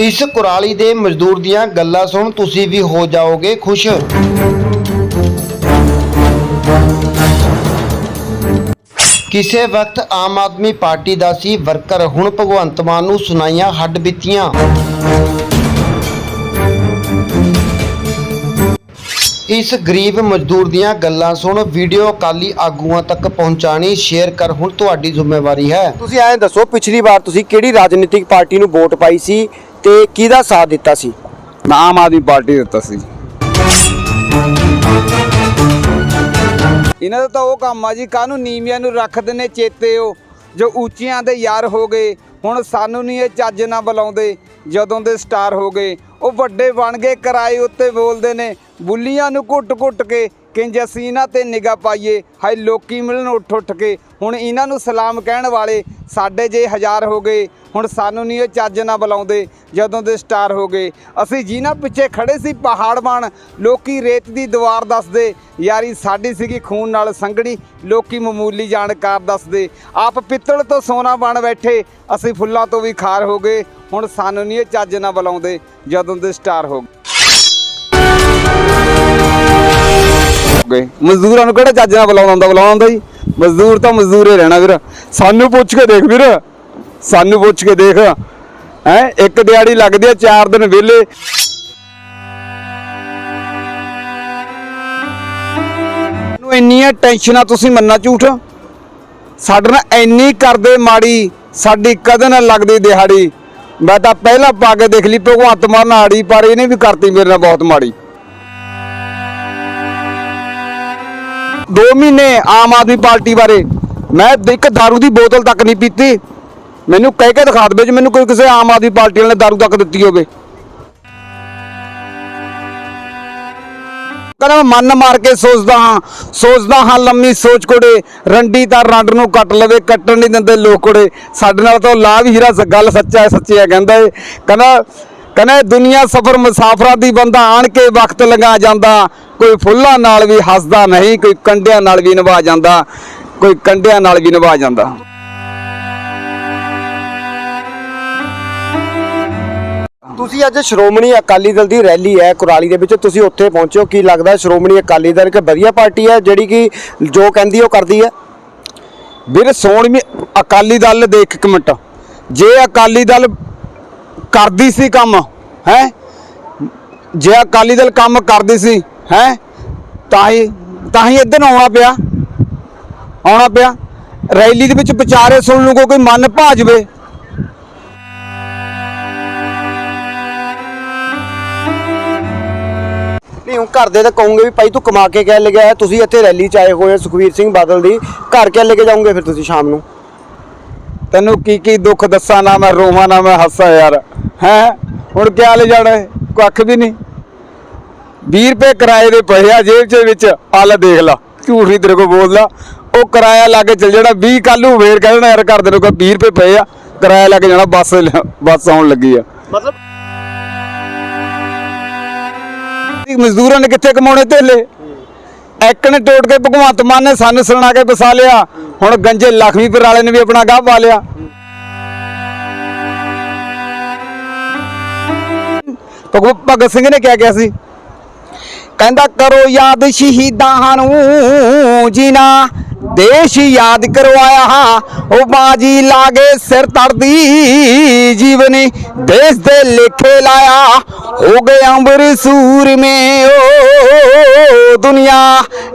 ਇਸ ਕੁਰਾਲੀ ਦੇ ਮਜ਼ਦੂਰ ਦੀਆਂ ਗੱਲਾਂ ਸੁਣ ਤੁਸੀਂ ਵੀ ਹੋ ਜਾਓਗੇ ਖੁਸ਼। ਕਿਸੇ ਵਕਤ ਆਮ ਆਦਮੀ ਪਾਰਟੀ ਦਾ ਸੀ ਵਰਕਰ ਹੁਣ ਭਗਵੰਤ ਮਾਨ ਨੂੰ ਸੁਣਾਈਆਂ ਹੱਡ ਬੀਤੀਆਂ। ਇਸ ਗਰੀਬ ਮਜ਼ਦੂਰ ਦੀਆਂ ਗੱਲਾਂ ਸੁਣ ਵੀਡੀਓ ਅਕਾਲੀ ਆਗੂਆਂ ਤੱਕ ਪਹੁੰਚਾਣੀ ਸ਼ੇਅਰ ਕਰ ਹੁਣ ਤੁਹਾਡੀ ਜ਼ਿੰਮੇਵਾਰੀ ਹੈ। ਤੁਸੀਂ ਐਂ ਦੱਸੋ, ਪਿਛਲੀ ਵਾਰ ਤੁਸੀਂ ਕਿਹੜੀ ਰਾਜਨੀਤਿਕ ਪਾਰਟੀ ਨੂੰ ਵੋਟ ਪਾਈ ਸੀ? ਤੇ ਕਿਹਦਾ ਸਾਥ ਦਿੱਤਾ ਸੀ? ਮੈਂ ਆਮ ਆਦਮੀ ਪਾਰਟੀ ਦਿੱਤਾ ਸੀ। ਇਹਨਾਂ ਦਾ ਤਾਂ ਉਹ ਕੰਮ ਆ ਜੀ ਕਾਹਨੂੰ ਨੀਵਿਆਂ ਨੂੰ ਰੱਖਦੇ ਨੇ ਚੇਤੇ ਉਹ ਜੋ ਉੱਚੀਆਂ ਦੇ ਯਾਰ ਹੋ ਗਏ ਹੁਣ ਸਾਨੂੰ ਨਹੀਂ ਇਹ ਚੱਜ ਨਾ ਬੁਲਾਉਂਦੇ ਜਦੋਂ ਦੇ ਸਟਾਰ ਹੋ ਗਏ। ਉਹ ਵੱਡੇ ਬਣ ਗਏ, ਕਿਰਾਏ ਉੱਤੇ ਬੋਲਦੇ ਨੇ। ਬੁੱਲੀਆਂ ਨੂੰ ਘੁੱਟ-ਘੁੱਟ ਕੇ ਕਿੰਜ ਅਸੀਂ ਇਹਨਾਂ ਤੇ ਨਿਗਾਹ ਪਾਈਏ? ਹਾਏ, ਲੋਕੀ ਮਿਲਣ ਉੱਠ ਉੱਠ ਕੇ। ਹੁਣ ਇਹਨਾਂ ਨੂੰ ਸਲਾਮ ਕਹਿਣ ਵਾਲੇ ਸਾਡੇ ਜੇ ਹਜ਼ਾਰ ਹੋ ਗਏ। ਹੁਣ ਸਾਨੂੰ ਨਹੀਂ ਇਹ ਚੱਜ ਨਾ ਬੁਲਾਉਂਦੇ, ਜਦੋਂ ਦੇ ਸਟਾਰ ਹੋ ਗਏ। ਅਸੀਂ ਜਿਨ੍ਹਾਂ ਪਿੱਛੇ ਖੜੇ ਸੀ, ਪਹਾੜ ਬਣ ਲੋਕੀ ਰੇਤ ਦੀ ਦੀਵਾਰ ਦੱਸਦੇ। ਯਾਰੀ ਸਾਡੀ ਸੀਗੀ ਖੂਨ ਨਾਲ ਸੰਗਣੀ ਲੋਕੀ ਮਾਮੂਲੀ ਜਾਣਕਾਰ ਦੱਸਦੇ। ਆਪ ਪਿੱਤਲ ਤੋਂ ਸੋਨਾ ਬਣ ਬੈਠੇ, ਅਸੀਂ ਫੁੱਲਾਂ ਤੋਂ ਵੀ ਖਾਰ ਹੋ ਗਏ। ਹੁਣ ਸਾਨੂੰ ਨਹੀਂ ਇਹ ਚੱਜ ਨਾਲ ਬੁਲਾਉਂਦੇ ਜਦੋਂ ਦੇ ਸਟਾਰ ਹੋ ਗਏ। ਮਜ਼ਦੂਰਾਂ ਨੂੰ ਕਿਹੜਾ ਚੱਜ ਨਾਲ ਬੁਲਾਉਣਾ ਹੁੰਦਾ? ਬੁਲਾਉਣਾ ਜੀ। ਮਜ਼ਦੂਰ ਤਾਂ ਮਜ਼ਦੂਰ ਹੀ ਰਹਿਣਾ ਵੀਰ। ਸਾਨੂੰ ਪੁੱਛ ਕੇ ਦੇਖ ਵੀਰ। ਸਾਨੂੰ ਪੁੱਛ ਕੇ ਦੇਖ। ਹੈ, ਇੱਕ ਦਿਹਾੜੀ ਲੱਗਦੀ ਆ, ਚਾਰ ਦਿਨ ਵਿਹਲੇ। ਨੂੰ ਇੰਨੀਆਂ ਟੈਨਸ਼ਨਾਂ ਤੁਸੀਂ ਮੰਨਣਾ ਝੂਠ? ਸਾਡੇ ਨਾਲ ਇੰਨੀ ਕਰਦੇ ਮਾੜੀ, ਸਾਡੀ ਕਦੇ ਨਾ ਲੱਗਦੀ ਦਿਹਾੜੀ। ਮੈਂ ਤਾਂ ਪਹਿਲਾਂ ਪਾ ਕੇ ਦੇਖ ਲਈ ਭਗਵੰਤ ਮਾਨ ਆੜੀ ਪਰ ਇਹਨੇ ਵੀ ਕਰਤੀ ਮੇਰੇ ਨਾਲ ਬਹੁਤ ਮਾੜੀ 2 ਮਹੀਨੇ ਆਮ ਆਦਮੀ ਪਾਰਟੀ ਬਾਰੇ ਮੈਂ ਇੱਕ दारू ਦੀ ਬੋਤਲ ਤੱਕ ਨਹੀਂ ਪੀਤੀ ਮੈਨੂੰ ਕਹਿ ਕੇ ਦਿਖਾ ਦੇਵੇ ਜੇ ਮੈਨੂੰ ਕੋਈ ਕਿਸੇ ਆਮ ਆਦਮੀ ਪਾਰਟੀ ਵਾਲੇ ਨੇ दारू ਤੱਕ ਦਿੱਤੀ ਹੋਵੇ ਕਹਿੰਦਾ ਮੈਂ ਮਨ ਮਾਰ ਕੇ ਸੋਚਦਾ ਹਾਂ ਸੋਚਦਾ ਹਾਂ ਲੰਮੀ ਸੋਚ ਕੋੜੇ, ਰੰਡੀ ਤਾਂ ਰੰਡ ਨੂੰ ਕੱਟ ਲਵੇ, ਕੱਟਣ ਨਹੀਂ ਦਿੰਦੇ ਲੋਕ ਕੋੜੇ। ਸਾਡੇ ਨਾਲ ਤਾਂ ਲਾਭ ਹੀਰਾ ਗੱਲ ਸੱਚਾ ਹੈ, ਸੱਚੀ ਹੈ, ਕਹਿੰਦਾ ਏ ਕਹਿੰਦਾ ਕਹਿੰਦਾ ਦੁਨੀਆ ਸਫਰ ਮੁਸਾਫਰਾਂ ਦੀ ਬੰਦਾ ਆਣ ਕੇ ਵਕਤ ਲਗਾ ਜਾਂਦਾ। ਕੋਈ ਫੁੱਲਾਂ ਨਾਲ ਵੀ ਹੱਸਦਾ ਨਹੀਂ, ਕੋਈ ਕੰਡਿਆਂ ਨਾਲ ਵੀ ਨਿਭਾ ਜਾਂਦਾ। ਕੋਈ ਕੰਡਿਆਂ ਨਾਲ ਵੀ ਨਿਭਾ ਜਾਂਦਾ। ਤੁਸੀਂ ਅੱਜ ਸ਼੍ਰੋਮਣੀ ਅਕਾਲੀ ਦਲ ਦੀ ਰੈਲੀ ਹੈ ਕੁਰਾਲੀ ਦੇ ਵਿੱਚ, ਤੁਸੀਂ ਉੱਥੇ ਪਹੁੰਚੇ, ਕੀ ਲੱਗਦਾ ਸ਼੍ਰੋਮਣੀ ਅਕਾਲੀ ਦਲ ਇੱਕ ਵਧੀਆ ਪਾਰਟੀ ਹੈ ਜਿਹੜੀ ਕਿ ਜੋ ਕਹਿੰਦੀ ਉਹ ਕਰਦੀ ਹੈ? ਵੀਰ ਸੋਹਣਵੀਂ ਅਕਾਲੀ ਦਲ ਦੇ ਇੱਕ ਮਿੰਟ। ਜੇ ਅਕਾਲੀ ਦਲ ਕਰਦੀ ਸੀ ਕੰਮ, ਹੈ? ਜੇ ਅਕਾਲੀ ਦਲ ਕੰਮ ਕਰਦੀ ਸੀ, ਹੈ? ਤਾਂ ਹੀ ਤਾਂ ਹੀ ਇੱਧਰ ਆਉਣਾ ਪਿਆ। ਆਉਣਾ ਪਿਆ। ਰੈਲੀ ਦੇ ਵਿੱਚ ਵਿਚਾਰੇ ਸੁਣ ਲੂਗਾ ਕੋਈ ਮਨ ਭਾਜਵੇ। ਨਹੀਂ ਹੁਣ ਘਰ ਦੇ ਤਾਂ ਕਹੋਗੇ ਵੀ ਭਾਈ ਤੂੰ ਕਮਾ ਕੇ ਕਹਿ ਲੱਗਿਆ ਹੈ ਤੁਸੀਂ ਇੱਥੇ ਰੈਲੀ ਚ ਆਏ ਹੋਏ ਹੋ ਸੁਖਵੀਰ ਸਿੰਘ ਬਾਦਲ ਦੀ। ਘਰ ਕਿਆ ਲੈ ਕੇ ਜਾਓਗੇ ਫਿਰ ਤੁਸੀਂ ਸ਼ਾਮ ਨੂੰ? ਤੈਨੂੰ ਕੀ ਕੀ ਦੁੱਖ ਦੱਸਾਂ ਨਾ ਮੈਂ ਰੋਵਾਂ ਨਾ ਮੈਂ ਹੱਸਾਂ ਯਾਰ। ਹੈ? ਹੁਣ ਕਿਆ ਲੈ ਜਾਣਾ? ਕੱਖ ਵੀ ਨਹੀਂ। 20 ਰੁਪਏ ਕਿਰਾਏ ਦੇ ਪਏ ਆ ਜੇਬ ਚ ਵਿੱਚ। ਆ ਲੈ ਦੇਖ ਲਾ ਝੂਠ ਨਹੀਂ ਤੇਰੇ ਕੋ ਬੋਲਦਾ। ਉਹ ਕਿਰਾਇਆ ਲਾ ਕੇ ਚੱਲ ਜਾਣਾ। 20 ਕੱਲ ਨੂੰ ਫੇਰ ਕਹਿ ਦੇਣਾ ਯਾਰ ਘਰ ਦੇ ਨੂੰ ਕੋਈ 20 ਰੁਪਏ ਪਏ ਆ। ਕਿਰਾਇਆ ਲੈ ਕੇ ਜਾਣਾ ਬੱਸ ਬੱਸ ਆਉਣ ਲੱਗੀ ਆ। ਮਤਲਬ ਮਜ਼ਦੂਰਾਂ ਨੇ ਕਿੱਥੇ ਕਮਾਉਣੇ ਧੇਲੇ? ਇੱਕ ਨੇ ਟੋਟ ਕੇ ਭਗਵੰਤ ਮਾਨ ਨੇ ਸਾਨੂੰ ਸੁਣਾ ਕੇ ਵਸਾ ਲਿਆ। ਹੁਣ ਗੰਜੇ ਲਖਮੀਪੁਰ ਵਾਲੇ ਨੇ ਵੀ ਆਪਣਾ ਗਾਹ ਪਾ ਲਿਆ। ਭਗਤ ਸਿੰਘ ਨੇ ਕਿਹਾ ਗਿਆ ਸੀ? ਕਹਿੰਦਾ, ਕਰੋ ਯਾਦ ਸ਼ਹੀਦਾਂ ਨੂੰ ਜਿਨਾ ਦੇਸ਼ ਯਾਦ ਕਰਵਾਇਆ ਉਹ ਬਾਜੀ ਲਾਗੇ ਸਿਰ ਤੜਦੀ, ਜੀਵਨੀ ਦੇਸ਼ ਦੇ ਲੇਖੇ ਲਾਇਆ। ਹੋ ਗਏ ਅੰਬਰ ਸੂਰ ਮੇ, ਓ ਦੁਨੀਆ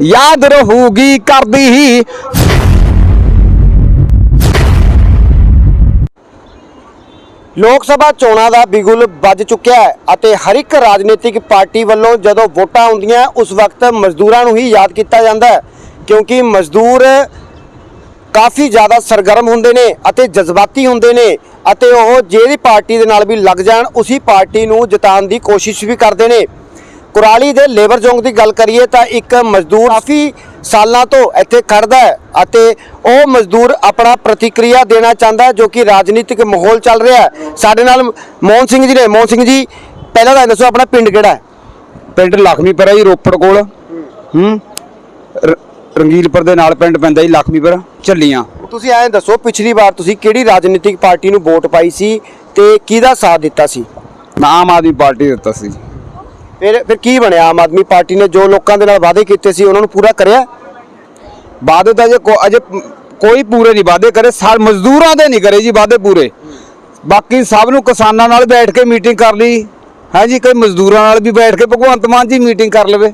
ਯਾਦ ਰਹੂਗੀ ਕਰਦੀ। ਲੋਕ ਸਭਾ ਚੋਣਾਂ ਦਾ ਬਿਗੁਲ ਵੱਜ ਚੁੱਕਿਆ ਹੈ ਅਤੇ ਹਰ ਇੱਕ ਰਾਜਨੀਤਿਕ ਪਾਰਟੀ ਵੱਲੋਂ ਜਦੋਂ ਵੋਟਾਂ ਆਉਂਦੀਆਂ, ਉਸ ਵਕਤ ਮਜ਼ਦੂਰਾਂ ਨੂੰ ਹੀ ਯਾਦ ਕੀਤਾ ਜਾਂਦਾ ਹੈ, ਕਿਉਂਕਿ ਮਜ਼ਦੂਰ ਕਾਫੀ ਜ਼ਿਆਦਾ ਸਰਗਰਮ ਹੁੰਦੇ ਨੇ ਅਤੇ ਜਜ਼ਬਾਤੀ ਹੁੰਦੇ ਨੇ ਅਤੇ ਉਹ ਜਿਹੜੀ ਪਾਰਟੀ ਦੇ ਨਾਲ ਵੀ ਲੱਗ ਜਾਣ, ਉਸੇ ਪਾਰਟੀ ਨੂੰ ਜਿਤਾਉਣ ਦੀ ਕੋਸ਼ਿਸ਼ ਵੀ ਕਰਦੇ ਨੇ। ਕੁਰਾਲੀ ਦੇ ਲੇਬਰ ਚੌਂਕ ਦੀ ਗੱਲ ਕਰੀਏ ਤਾਂ ਇੱਕ ਮਜ਼ਦੂਰ ਕਾਫੀ ਸਾਲਾਂ ਤੋਂ ਇੱਥੇ ਖੜਦਾ ਹੈ ਅਤੇ ਉਹ ਮਜ਼ਦੂਰ ਆਪਣਾ ਪ੍ਰਤੀਕਿਰਿਆ ਦੇਣਾ ਚਾਹੁੰਦਾ ਜੋ ਕਿ ਰਾਜਨੀਤਿਕ ਮਾਹੌਲ ਚੱਲ ਰਿਹਾ ਹੈ। ਸਾਡੇ ਨਾਲ ਮੋਹਨ ਸਿੰਘ ਜੀ ਨੇ। ਮੋਹਨ ਸਿੰਘ ਜੀ, ਪਹਿਲਾਂ ਤਾਂ ਇਹ ਦੱਸੋ ਆਪਣਾ ਪਿੰਡ ਕਿਹੜਾ ਹੈ? ਪਿੰਡ ਲਖਮੀਪੁਰ ਹੈ ਜੀ ਰੋਪੜ ਕੋਲ। ਹੂੰ। ਰੰਗੀਲਪੁਰ ਦੇ ਨਾਲ ਪਿੰਡ ਪੈਂਦਾ ਜੀ ਲਖਮੀਪੁਰ ਝੱਲੀਆਂ। ਤੁਸੀਂ ਐਂ ਦੱਸੋ ਪਿਛਲੀ ਵਾਰ ਤੁਸੀਂ ਕਿਹੜੀ ਰਾਜਨੀਤਿਕ ਪਾਰਟੀ ਨੂੰ ਵੋਟ ਪਾਈ ਸੀ ਤੇ ਕਿਹਦਾ ਸਾਥ ਦਿੱਤਾ ਸੀ? ਆਮ ਆਦਮੀ ਪਾਰਟੀ ਦਿੱਤਾ ਸੀ। ਫਿਰ ਫਿਰ ਕੀ ਬਣਿਆ? ਆਮ ਆਦਮੀ ਪਾਰਟੀ ਨੇ ਜੋ ਲੋਕਾਂ ਦੇ ਨਾਲ ਵਾਅਦੇ ਕੀਤੇ ਸੀ ਉਹਨਾਂ ਨੂੰ ਪੂਰਾ ਕਰਿਆ? ਵਾਅਦੇ ਤਾਂ ਅਜੇ ਕੋ- ਅਜੇ ਕੋਈ ਪੂਰੇ ਨਹੀਂ ਵਾਅਦੇ ਕਰੇ। ਸਾਰੇ ਮਜ਼ਦੂਰਾਂ ਦੇ ਨਹੀਂ ਕਰੇ ਜੀ ਵਾਅਦੇ ਪੂਰੇ। ਬਾਕੀ ਸਭ ਨੂੰ ਕਿਸਾਨਾਂ ਨਾਲ ਬੈਠ ਕੇ ਮੀਟਿੰਗ ਕਰ ਲਈ। ਹੈ ਜੀ ਕੋਈ ਮਜ਼ਦੂਰਾਂ ਨਾਲ ਵੀ ਬੈਠ ਕੇ ਭਗਵੰਤ ਮਾਨ ਜੀ ਮੀਟਿੰਗ ਕਰ ਲਵੇ।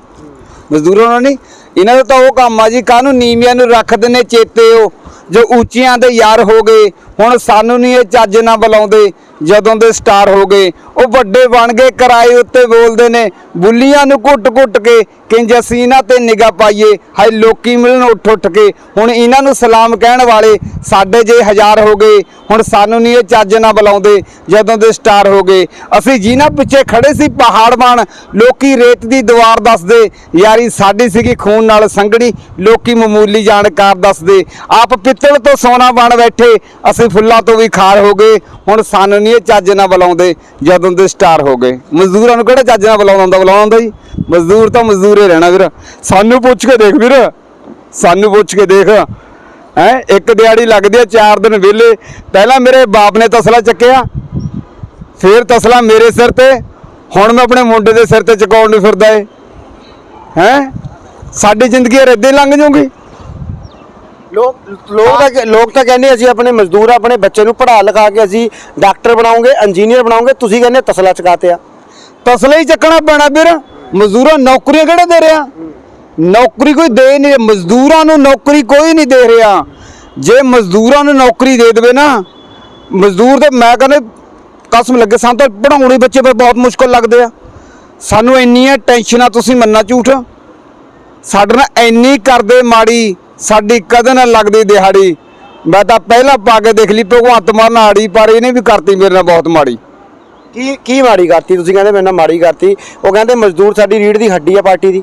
ਮਜ਼ਦੂਰਾਂ ਨਾਲ ਨਹੀਂ ਇਹਨਾਂ ਦਾ ਤਾਂ ਉਹ ਕੰਮ ਆ ਜੀ ਕਾਹਨੂੰ ਨੀਵੀਆਂ ਨੂੰ ਰੱਖਦੇ ਨੇ ਚੇਤੇ ਉਹ, ਜੋ ਉੱਚੀਆਂ ਦੇ ਯਾਰ ਹੋ ਗਏ, ਹੁਣ ਸਾਨੂੰ ਨਹੀਂ ਇਹ ਚੱਜ ਨਾ ਬੁਲਾਉਂਦੇ, ਜਦੋਂ ਦੇ ਸਟਾਰ ਹੋ ਗਏ ਵੱਡੇ ਬਣ ਗਏ, ਕਿਰਾਏ ਉੱਤੇ ਬੋਲਦੇ ਨੇ। ਬੁੱਲੀਆਂ ਨੂੰ ਘੁੱਟ-ਘੁੱਟ ਕੇ ਕਿੰਜ ਅਸੀਂ ਇਹਨਾਂ ਤੇ ਨਿਗਾਹ ਪਾਈਏ? ਹਾਏ, ਲੋਕੀ ਮਿਲਣ ਉੱਠ-ਉੱਠ ਕੇ। ਹੁਣ ਇਹਨਾਂ ਨੂੰ ਸਲਾਮ ਕਹਿਣ ਵਾਲੇ ਸਾਡੇ ਜੇ ਹਜ਼ਾਰ ਹੋ ਗਏ, ਹੁਣ ਸਾਨੂੰ ਨਹੀਂ ਇਹ ਚੱਜ ਨਾ ਬੁਲਾਉਂਦੇ, ਜਦੋਂ ਦੇ ਸਟਾਰ ਹੋ ਗਏ। ਅਸੀਂ ਜਿਨ੍ਹਾਂ ਪਿੱਛੇ ਖੜੇ ਸੀ, ਪਹਾੜ ਬਣ ਲੋਕੀ ਰੇਤ ਦੀ ਦੀਵਾਰ ਦੱਸਦੇ, ਯਾਰੀ ਸਾਡੀ ਸੀਗੀ ਖੂਨ ਨਾਲ ਸੰਗੜੀ ਲੋਕੀ ਮਾਮੂਲੀ ਜਾਣਕਾਰ ਦੱਸਦੇ। ਆਪ ਪਿੱਤਲ ਤੋਂ ਸੋਨਾ ਬਣ ਬੈਠੇ, ਅਸੀਂ ਫੁੱਲਾਂ ਤੋਂ ਵੀ ਖਾਰ ਹੋ ਗਏ। ਹੁਣ ਸਾਨੂੰ ਨਹੀਂ ਇਹ ਚੱਜ ਨਾ ਬੁਲਾਉਂਦੇ, ਜਦੋਂ ਦੇ ਸਟਾਰ ਹੋ ਗਏ। ਮਜ਼ਦੂਰਾਂ ਨੂੰ ਕਿਹੜਾ ਚੱਜ ਨਾਲ ਬੁਲਾਉਂਦਾ ਹੁੰਦਾ? ਬੁਲਾਉਂਦਾ ਹੁੰਦਾ ਜੀ। ਮਜ਼ਦੂਰ ਤਾਂ ਮਜ਼ਦੂਰ ਹੀ ਰਹਿਣਾ ਵੀਰ। ਸਾਨੂੰ ਪੁੱਛ ਕੇ ਦੇਖ ਵੀਰ। ਸਾਨੂੰ ਪੁੱਛ ਕੇ ਦੇਖ। ਹੈ, ਇੱਕ ਦਿਹਾੜੀ ਲੱਗਦੀ ਆ, ਚਾਰ ਦਿਨ ਵਿਹਲੇ। ਪਹਿਲਾਂ ਮੇਰੇ ਬਾਪ ਨੇ ਤਸਲਾ ਚੱਕਿਆ। ਫਿਰ ਤਸਲਾ ਮੇਰੇ ਸਿਰ ਤੇ। ਹੁਣ ਮੈਂ ਆਪਣੇ ਮੁੰਡੇ ਦੇ ਸਿਰ ਤੇ ਚੁਕਾਉਣ ਨੂੰ ਫਿਰਦਾ ਏ। ਹੈ? ਸਾਡੀ ਜ਼ਿੰਦਗੀ ਰੱਦੇ ਲੰਘ ਜੂਗੀ ਲੋਕ ਲੋਕ ਤਾਂ ਲੋਕ ਤਾਂ ਕਹਿੰਦੇ ਅਸੀਂ ਆਪਣੇ ਮਜ਼ਦੂਰ ਆਪਣੇ ਬੱਚੇ ਨੂੰ ਪੜ੍ਹਾ ਲਿਖਾ ਕੇ ਅਸੀਂ ਡਾਕਟਰ ਬਣਾਉਂਗੇ ਇੰਜੀਨੀਅਰ ਬਣਾਉਂਗੇ, ਤੁਸੀਂ ਕਹਿੰਦੇ ਤਸਲਾ ਚਕਾਤੇ ਆ। ਤਸਲਾ ਹੀ ਚੱਕਣਾ ਪੈਣਾ ਵੀਰ। ਮਜ਼ਦੂਰਾਂ ਨੌਕਰੀਆਂ ਕਿਹੜੇ ਦੇ ਰਿਹਾ? ਨੌਕਰੀ ਕੋਈ ਦੇ ਨਹੀਂ ਮਜ਼ਦੂਰਾਂ ਨੂੰ ਨੌਕਰੀ ਕੋਈ ਨਹੀਂ ਦੇ ਰਿਹਾ। ਜੇ ਮਜ਼ਦੂਰਾਂ ਨੂੰ ਨੌਕਰੀ ਦੇ ਦੇਵੇ ਨਾ, ਮਜ਼ਦੂਰ ਤੇ ਮੈਂ ਕਹਿੰਦਾ ਕਸਮ ਲੱਗੇ ਸਾਨੂੰ ਤਾਂ ਪੜਾਉਣੇ ਬੱਚੇ ਪਰ ਬਹੁਤ ਮੁਸ਼ਕਲ ਲੱਗਦੇ ਆ। ਸਾਨੂੰ ਇੰਨੀਆਂ ਟੈਨਸ਼ਨਾਂ ਤੁਸੀਂ ਮੰਨਣਾ ਝੂਠ। ਸਾਡੇ ਨਾਲ ਇੰਨੀ ਕਰਦੇ ਮਾੜੀ ਸਾਡੀ ਕਦੇ ਨਾ ਲੱਗਦੀ ਦਿਹਾੜੀ। ਮੈਂ ਤਾਂ ਪਹਿਲਾਂ ਪਾ ਕੇ ਦੇਖ ਲਈ ਭਗਵੰਤ ਮਾਨ ਆੜੀ ਪਰ ਇਹਨੇ ਵੀ ਕਰਤੀ ਮੇਰੇ ਨਾਲ ਬਹੁਤ ਮਾੜੀ। ਕੀ ਕੀ ਮਾੜੀ ਕਰਤੀ ਤੁਸੀਂ? ਕਹਿੰਦੇ ਮੇਰੇ ਨਾਲ ਮਾੜੀ ਕਰਤੀ। ਉਹ ਕਹਿੰਦੇ ਮਜ਼ਦੂਰ ਸਾਡੀ ਰੀੜ ਦੀ ਹੱਡੀ ਆ ਪਾਰਟੀ ਦੀ।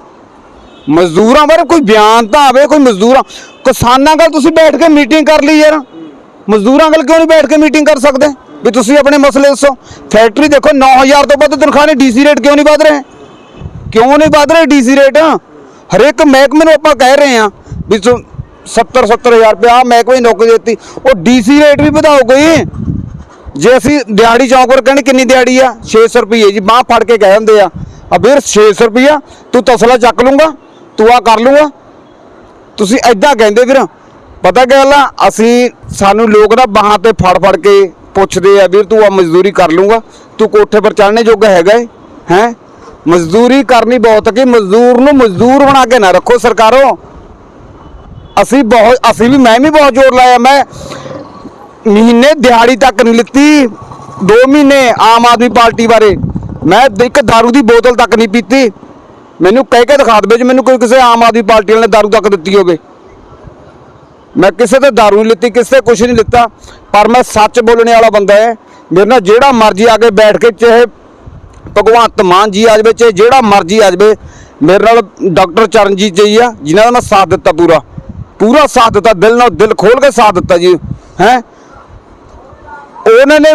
ਮਜ਼ਦੂਰਾਂ ਬਾਰੇ ਕੋਈ ਬਿਆਨ ਤਾਂ ਆਵੇ ਕੋਈ ਮਜ਼ਦੂਰਾਂ। ਕਿਸਾਨਾਂ ਨਾਲ ਤੁਸੀਂ ਬੈਠ ਕੇ ਮੀਟਿੰਗ ਕਰ ਲਈ ਯਾਰ। ਮਜ਼ਦੂਰਾਂ ਨਾਲ ਕਿਉਂ ਨਹੀਂ ਬੈਠ ਕੇ ਮੀਟਿੰਗ ਕਰ ਸਕਦੇ? ਵੀ ਤੁਸੀਂ ਆਪਣੇ ਮਸਲੇ ਦੱਸੋ। ਫੈਕਟਰੀ ਦੇਖੋ 9000 ਤੋਂ ਵੱਧ ਤਨਖਾਹ ਨੇ ਡੀਸੀ ਰੇਟ ਕਿਉਂ ਨਹੀਂ ਵਧ ਰਹੇ? ਕਿਉਂ ਨਹੀਂ ਵਧ ਰਹੇ ਡੀਸੀ ਰੇਟ? ਹਰੇਕ ਮਹਿਕਮੇ ਨੂੰ ਆਪਾਂ ਕਹਿ ਰਹੇ ਆ ਵੀ 70 70000 ਰੁਪਏ ਆ ਮੈਂ ਕੋਈ ਨੌਕਰੀ ਦਿੱਤੀ। ਉਹ ਡੀਸੀ ਰੇਟ ਵੀ ਵਧਾਓ ਕੋਈ? ਜੇ ਅਸੀਂ ਦਿਹਾੜੀ ਚੌਂਕ ਕਹਿੰਦੇ ਕਿੰਨੀ ਦਿਹਾੜੀ ਆ? 600 ਰੁਪਏ ਜੀ, ਬਾਹ ਫੜ ਕੇ ਕਹਿ ਦਿੰਦੇ ਆ। ਆ ਵੀਰ 600 ਰੁਪਿਆ ਤੂੰ ਤਸਲਾ ਚੱਕ ਲੂੰਗਾ ਤੂੰ ਆ ਕਰ ਲੂੰਗਾ ਤੁਸੀਂ ਐਦਾਂ ਕਹਿੰਦੇ ਵੀਰ, ਪਤਾ ਕੀ ਗੱਲ ਆ? ਅਸੀਂ ਸਾਨੂੰ ਲੋਕ ਨਾ ਬਾਹਾਂ ਤੇ ਫੜ ਫੜ ਕੇ ਪੁੱਛਦੇ ਆ, ਵੀਰ, ਤੂੰ ਆ ਮਜ਼ਦੂਰੀ ਕਰ ਲੂੰਗਾ ਤੂੰ ਕੋਠੇ ਪਰ ਚੜ੍ਹਨੇ ਜੋਗਾ ਹੈਗਾ ਏ, ਹੈ? ਮਜ਼ਦੂਰੀ ਕਰਨੀ ਬਹੁਤ ਕਿ ਮਜ਼ਦੂਰ ਨੂੰ ਮਜ਼ਦੂਰ ਬਣਾ ਕੇ ਨਾ ਰੱਖੋ ਸਰਕਾਰੋ। ਅਸੀਂ ਬਹੁਤ ਅਸੀਂ ਵੀ ਮੈਂ ਵੀ ਬਹੁਤ ਜ਼ੋਰ ਲਾਇਆ ਮੈਂ ਮਹੀਨੇ ਦਿਹਾੜੀ ਤੱਕ ਨਹੀਂ ਲਿੱਤੀ 2 ਮਹੀਨੇ ਆਮ ਆਦਮੀ ਪਾਰਟੀ ਬਾਰੇ ਮੈਂ ਇੱਕ दारू ਦੀ ਬੋਤਲ ਤੱਕ ਨਹੀਂ ਪੀਤੀ ਮੈਨੂੰ ਕਹਿ ਕੇ ਦਿਖਾ ਦੇਵੇ ਜੇ ਮੈਨੂੰ ਕੋਈ ਕਿਸੇ ਆਮ ਆਦਮੀ ਪਾਰਟੀ ਵਾਲੇ ਨੇ दारू ਤੱਕ ਦਿੱਤੀ ਹੋਵੇ ਮੈਂ ਕਿਸੇ ਤੇ दारू ਨਹੀਂ ਲਿੱਤੀ ਕਿਸੇ ਤੇ ਕੁਝ ਨਹੀਂ ਲਿੱਤਾ ਪਰ ਮੈਂ ਸੱਚ ਬੋਲਣੇ ਵਾਲਾ ਬੰਦਾ ਹੈ ਮੇਰੇ ਨਾਲ ਜਿਹੜਾ ਮਰਜ਼ੀ ਆ ਕੇ ਬੈਠ ਕੇ ਚਾਹੇ ਭਗਵੰਤ ਮਾਨ ਜੀ ਆ ਜਾਵੇ ਚਾਹੇ ਜਿਹੜਾ ਮਰਜ਼ੀ ਆ ਜਾਵੇ ਮੇਰੇ ਨਾਲ ਡਾਕਟਰ ਚਰਨਜੀਤ ਜੀ ਆ ਜਿਨ੍ਹਾਂ ਦਾ ਮੈਂ ਸਾਥ ਦਿੱਤਾ ਪੂਰਾ ਪੂਰਾ ਸਾਥ ਦਿੱਤਾ, ਦਿਲ ਨਾਲ ਦਿਲ ਖੋਲ ਕੇ ਸਾਥ ਦਿੱਤਾ ਜੀ, ਹੈ? ਉਹਨਾਂ ਨੇ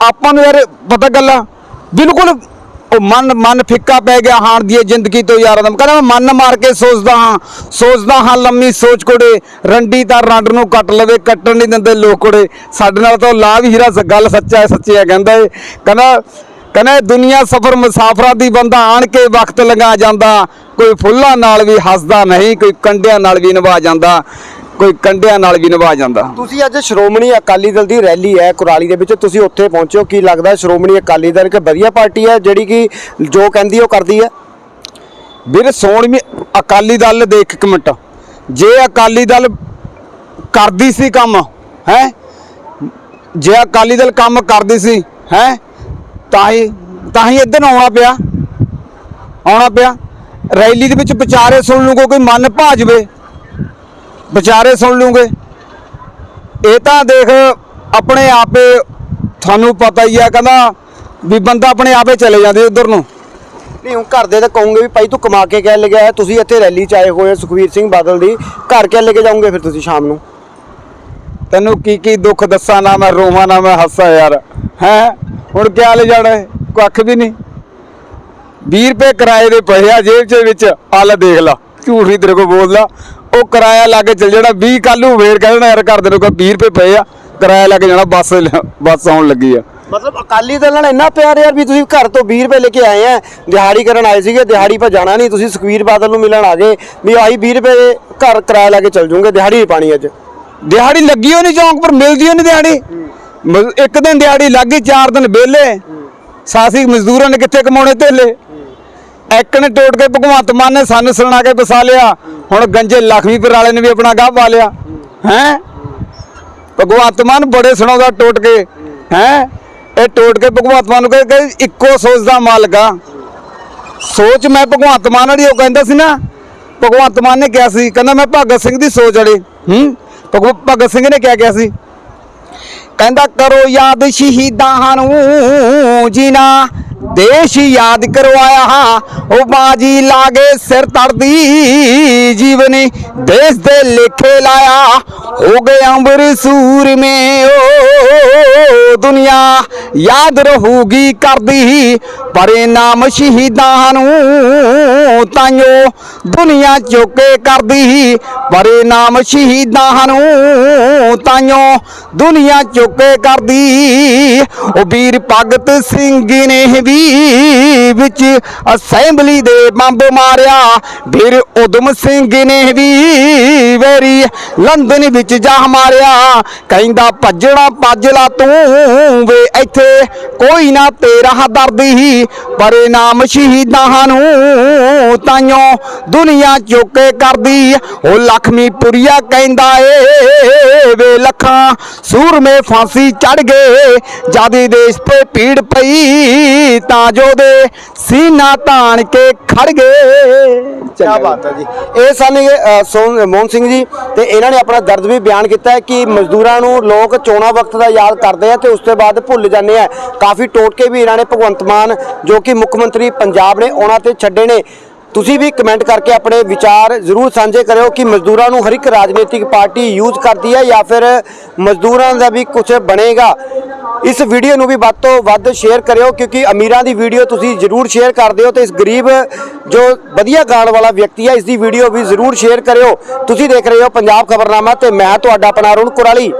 ਆਪਾਂ ਨੂੰ ਯਾਰ, ਪਤਾ ਗੱਲ? ਆ ਬਿਲਕੁਲ ਉਹ ਮਨ ਮਨ ਫਿੱਕਾ ਪੈ ਗਿਆ ਹਾਣ ਦੀ ਇਹ ਜ਼ਿੰਦਗੀ ਤੋਂ ਯਾਰ ਦਾ ਕਹਿੰਦਾ ਮੈਂ ਮਨ ਮਾਰ ਕੇ ਸੋਚਦਾ ਹਾਂ ਸੋਚਦਾ ਹਾਂ ਲੰਮੀ ਸੋਚ ਕੋੜੇ, ਰੰਡੀ ਤਾਂ ਰੰਡ ਨੂੰ ਕੱਟ ਲਵੇ, ਕੱਟਣ ਨਹੀਂ ਦਿੰਦੇ ਲੋਕ ਕੋੜੇ। ਸਾਡੇ ਨਾਲ ਤਾਂ ਲਾ ਵੀ ਹੀਰਾ ਗੱਲ ਸੱਚਾ ਹੈ, ਸੱਚੀ ਹੈ, ਕਹਿੰਦਾ ਏ ਕਹਿੰਦਾ ਕਹਿੰਦਾ ਦੁਨੀਆ ਸਫਰ ਮੁਸਾਫਰਾਂ ਦੀ ਬੰਦਾ ਆਣ ਕੇ ਵਕਤ ਲੰਘਾ ਜਾਂਦਾ। ਕੋਈ ਫੁੱਲਾਂ ਨਾਲ ਵੀ ਹੱਸਦਾ ਨਹੀਂ ਕੋਈ ਕੰਡਿਆਂ ਨਾਲ ਵੀ ਨਿਭਾ ਜਾਂਦਾ ਕੋਈ ਕੰਡਿਆਂ ਨਾਲ ਵੀ ਨਿਭਾ ਜਾਂਦਾ। ਤੁਸੀਂ ਅੱਜ ਸ਼੍ਰੋਮਣੀ ਅਕਾਲੀ ਦਲ ਦੀ ਰੈਲੀ ਹੈ ਕੁਰਾਲੀ ਦੇ ਵਿੱਚ ਤੁਸੀਂ ਉੱਥੇ ਪਹੁੰਚੇ ਹੋ ਕੀ ਲੱਗਦਾ ਸ਼੍ਰੋਮਣੀ ਅਕਾਲੀ ਦਲ ਇੱਕ ਵਧੀਆ ਪਾਰਟੀ ਹੈ ਜਿਹੜੀ ਕਿ ਜੋ ਕਹਿੰਦੀ ਉਹ ਕਰਦੀ ਹੈ? ਵੀਰ ਸੋਹਣਵੀਂ ਅਕਾਲੀ ਦਲ ਦੇਖ ਇੱਕ ਮਿੰਟ। ਜੇ ਅਕਾਲੀ ਦਲ ਕਰਦੀ ਸੀ ਕੰਮ ਹੈ? ਜੇ ਅਕਾਲੀ ਦਲ ਕੰਮ ਕਰਦੀ ਸੀ ਹੈ? ਤਾਂ ਹੀ ਤਾਂ ਹੀ ਇੱਧਰ ਨੂੰ ਆਉਣਾ ਪਿਆ। ਆਉਣਾ ਪਿਆ। ਰੈਲੀ ਦੇ ਵਿੱਚ ਵਿਚਾਰੇ ਸੁਣ ਲੂਗੇ ਕੋਈ ਮਨ ਭਾ ਜਵੇ। ਵਿਚਾਰੇ ਸੁਣ ਲੂਗੇ। ਇਹ ਤਾਂ ਦੇਖ ਆਪਣੇ ਆਪੇ ਤੁਹਾਨੂੰ ਪਤਾ ਹੀ ਆ ਕਹਿੰਦਾ ਵੀ ਬੰਦਾ ਆਪਣੇ ਆਪੇ ਚਲੇ ਜਾਂਦੇ ਉਧਰ ਨੂੰ। ਨਹੀਂ ਹੁਣ ਘਰ ਦੇ ਤਾਂ ਕਹੋਗੇ ਵੀ ਭਾਈ ਤੂੰ ਕਮਾ ਕੇ ਕਹਿ ਲੱਗਿਆ ਹੈ ਤੁਸੀਂ ਇੱਥੇ ਰੈਲੀ ਚ ਆਏ ਹੋਏ ਸੁਖਵੀਰ ਸਿੰਘ ਬਾਦਲ ਦੀ। ਘਰ ਕਿਆ ਲੈ ਕੇ ਜਾਓਗੇ ਫਿਰ ਤੁਸੀਂ ਸ਼ਾਮ ਨੂੰ। ਤੈਨੂੰ ਕੀ ਕੀ ਦੁੱਖ ਦੱਸਾਂ ਨਾ ਮੈਂ ਰੋਵਾਂ ਨਾ ਮੈਂ ਹੱਸਾਂ ਯਾਰ। ਹੈ? ਹੁਣ ਕਿਆ ਲੈ ਜਾਣਾ ਹੈ? ਕੱਖ ਵੀ ਨਹੀਂ। 20 ਰੁਪਏ ਕਿਰਾਏ ਦੇ ਪਏ ਆ ਜੇਬ ਚ ਵਿੱਚ। ਆਲਾ ਦੇਖ ਲਾ ਝੂਠ ਨਹੀਂ ਤੇਰੇ ਕੋਲ ਬੋਲਦਾ। ਉਹ ਕਿਰਾਇਆ ਲਾ ਕੇ ਚੱਲ ਜਾਣਾ 20 ਕੱਲ ਨੂੰ ਫੇਰ ਕਹਿ ਦੇਣਾ ਯਾਰ ਘਰ ਦੇ ਨੂੰ ਕੋਈ 20 ਰੁਪਏ ਪਏ ਆ ਕਿਰਾਇਆ ਲਾ ਕੇ ਜਾਣਾ ਬੱਸ ਬੱਸ ਆਉਣ ਲੱਗੀ ਆ। ਮਤਲਬ ਅਕਾਲੀ ਦਲ ਨਾਲ ਇੰਨਾ ਪਿਆਰ ਯਾਰ ਵੀ ਤੁਸੀਂ ਘਰ ਤੋਂ 20 ਰੁਪਏ ਲੈ ਕੇ ਆਏ ਆ। ਦਿਹਾੜੀ ਕਰਨ ਆਏ ਸੀਗੇ ਦਿਹਾੜੀ 'ਤੇ ਜਾਣਾ ਨਹੀਂ ਤੁਸੀਂ ਸੁਖਵੀਰ ਬਾਦਲ ਨੂੰ ਮਿਲਣ ਆ ਗਏ ਵੀ ਆਈ 20 ਰੁਪਏ ਘਰ ਕਿਰਾਇਆ ਲੈ ਕੇ ਚੱਲ ਜੂਗੇ ਦਿਹਾੜੀ ਪਾਣੀ ਅੱਜ। ਦਿਹਾੜੀ ਲੱਗੀ ਹੋਣੀ ਚੌਂਕ ਪਰ ਮਿਲਦੀ ਹੋਣੀ ਦਿਹਾੜੀ। ਇੱਕ ਦਿਨ ਦਿਹਾੜੀ ਲੱਗ ਚਾਰ ਦਿਨ ਵਿਹਲੇ। ਸਾਸੀ ਮਜ਼ਦੂਰਾਂ ਨੇ ਕਿੱਥੇ ਕਮਾਉਣੇ ਧੇਲੇ? ਇੱਕ ਨੇ ਟੋਟ ਕੇ ਭਗਵੰਤ ਮਾਨ ਨੇ ਸਾਨੂੰ ਸੁਣਾ ਕੇ ਵਸਾ ਲਿਆ। ਹੁਣ ਗੰਜੇ ਲਖਮੀਪੁਰ ਵਾਲੇ ਨੇ ਵੀ ਆਪਣਾ ਗਾਹ ਪਾ ਲਿਆ। ਹੈ? ਭਗਵੰਤ ਮਾਨ ਬੜੇ ਸੁਣਾਉਂਦਾ ਟੋਟ ਕੇ। ਹੈ? ਇਹ ਟੋਟ ਕੇ ਭਗਵੰਤ ਮਾਨ ਨੂੰ ਕਹਿੰਦੇ ਕਿ ਇੱਕੋ ਸੋਚ ਦਾ ਮਾਲਕ ਸੋਚ ਮੈਂ ਭਗਵੰਤ ਮਾਨ ਵਾਲੀ, ਉਹ ਕਹਿੰਦਾ ਸੀ ਨਾ, ਭਗਵੰਤ ਮਾਨ ਨੇ ਕਿਹਾ ਸੀ, ਕਹਿੰਦਾ ਮੈਂ ਭਗਤ ਸਿੰਘ ਦੀ ਸੋਚ ਵਾਲੀ। ਹੂੰ? ਭਗਵ, ਭਗਤ ਸਿੰਘ ਨੇ ਕਿਹਾ ਕਿਹਾ ਸੀ? ਕਹਿੰਦਾ ਕਰੋ ਯਾਦ ਸ਼ਹੀਦਾਂ ਨੂੰ ਜਿਨਾ ਦੇਸ਼ ਯਾਦ ਕਰਵਾਇਆ। ਉਹ ਬਾਜੀ ਲਾਗੇ ਸਿਰ ਤੜਦੀ, ਜੀਵਨੀ ਦੇਸ਼ ਦੇ ਲੇਖੇ ਲਾਇਆ। ਹੋ ਗਏ ਅੰਬਰ ਸੂਰ ਮੇ, ਓ ਦੁਨੀਆ। ਯਾਦ ਰਹੂਗੀ ਕਰਦੀ, ਪਰੇ ਨਾਮ ਸ਼ਹੀਦਾਂ ਨੂੰ ਤਾਈਓ ਦੁਨੀਆ ਚੋਕੇ ਕਰਦੀ। ਪਰੇ ਨਾਮ ਸ਼ਹੀਦਾਂ ਨੂੰ ਤਾਈਓ ਦੁਨੀਆ ਚੋਕੇ ਕਰਦੀ। ਉਹ ਵੀਰ ਭਗਤ ਸਿੰਘ ਨੇ ਵੀ ਵਿੱਚ ਅਸੈਂਬਲੀ ਦੇ ਬੰਬ ਮਾਰਿਆ। ਵੀਰ ਉਦਮ ਸਿੰਘ ਨੇ ਵੀ ਵੇਰੀ ਲੰਡਨ ਵਿੱਚ ਜਾ ਮਾਰਿਆ। ਕਹਿੰਦਾ, ਭੱਜਣਾ ਭੱਜ ਤੂੰ ਵੇ ਇੱਥੇ। ਕੋਈ ਨਾ ਤੇਰਾ ਦਰਦੀ ਪਰੇ ਨਾਮ ਸ਼ਹੀਦਾਂ ਨੂੰ ਤਾਈਓ ਦੁਨੀਆ ਚੁੱਕੇ ਕਰਦੀ। ਉਹ ਲਖਮੀ ਪੁਰੀਆ ਕਹਿੰਦਾ ਏ, ਵੇ ਲੱਖਾਂ ਸੂਰਮੇ ਫਾਂਸੀ ਚੜ ਗਏ। ਜਾਦੀ ਦੇਸ਼ ਤੇ ਪੀੜ ਪਈ ਤਾਂ ਜੋ ਦੇ ਸੀਨਾ ਤਾਣ ਕੇ ਖੜ ਗਏ। ਕੀ ਬਾਤ ਹੈ ਜੀ। ਇਹ ਸਨ ਮੋਹਨ ਸਿੰਘ ਜੀ ਤੇ ਇਹਨਾਂ ਨੇ ਆਪਣਾ ਦਰਦ ਵੀ ਬਿਆਨ ਕੀਤਾ ਹੈ ਕਿ ਮਜ਼ਦੂਰਾਂ ਨੂੰ ਲੋਕ ਚੋਣਾਂ ਵਕਤ ਦਾ ਯਾਦ ਕਰਦੇ ਆ ਤੇ ਉਸ ਤੋਂ ਬਾਅਦ ਭੁੱਲ ਜਾਂਦੇ ਆ। ਕਾਫੀ ਟੋਟਕੇ ਵੀ ਇਹਨਾਂ ਨੇ ਭਗਵੰਤ ਮਾਨ ਜੋ ਕਿ ਮੁੱਖ ਮੰਤਰੀ ਪੰਜਾਬ ਨੇ ਉਹਨਾਂ ਤੇ ਛੱਡੇ ਨੇ। ਤੁਸੀਂ ਵੀ ਕਮੈਂਟ ਕਰਕੇ ਆਪਣੇ ਵਿਚਾਰ ਜ਼ਰੂਰ ਸਾਂਝੇ ਕਰਿਓ ਕਿ ਮਜ਼ਦੂਰਾਂ ਨੂੰ ਹਰ ਇੱਕ ਰਾਜਨੀਤਿਕ ਪਾਰਟੀ ਯੂਜ਼ ਕਰਦੀ ਹੈ ਜਾਂ ਫਿਰ ਮਜ਼ਦੂਰਾਂ ਦਾ ਵੀ ਕੁਝ ਬਣੇਗਾ। ਇਸ ਵੀਡੀਓ ਨੂੰ ਵੀ ਵੱਧ ਤੋਂ ਵੱਧ ਸ਼ੇਅਰ ਕਰਿਓ ਕਿਉਂਕਿ ਅਮੀਰਾਂ ਦੀ ਵੀਡੀਓ ਤੁਸੀਂ ਜ਼ਰੂਰ ਸ਼ੇਅਰ ਕਰਦੇ ਹੋ ਤੇ ਇਸ ਗਰੀਬ ਜੋ ਵਧੀਆ ਗਾਣ ਵਾਲਾ ਵਿਅਕਤੀ ਹੈ, ਇਸ ਦੀ ਵੀਡੀਓ ਵੀ ਜ਼ਰੂਰ ਸ਼ੇਅਰ ਕਰਿਓ। ਤੁਸੀਂ ਦੇਖ ਰਹੇ ਹੋ ਪੰਜਾਬ ਖਬਰਨਾਮਾ ਤੇ ਮੈਂ ਤੁਹਾਡਾ ਆਪਣਾ ਅਰੁਣ ਕੁਰਾਲੀ।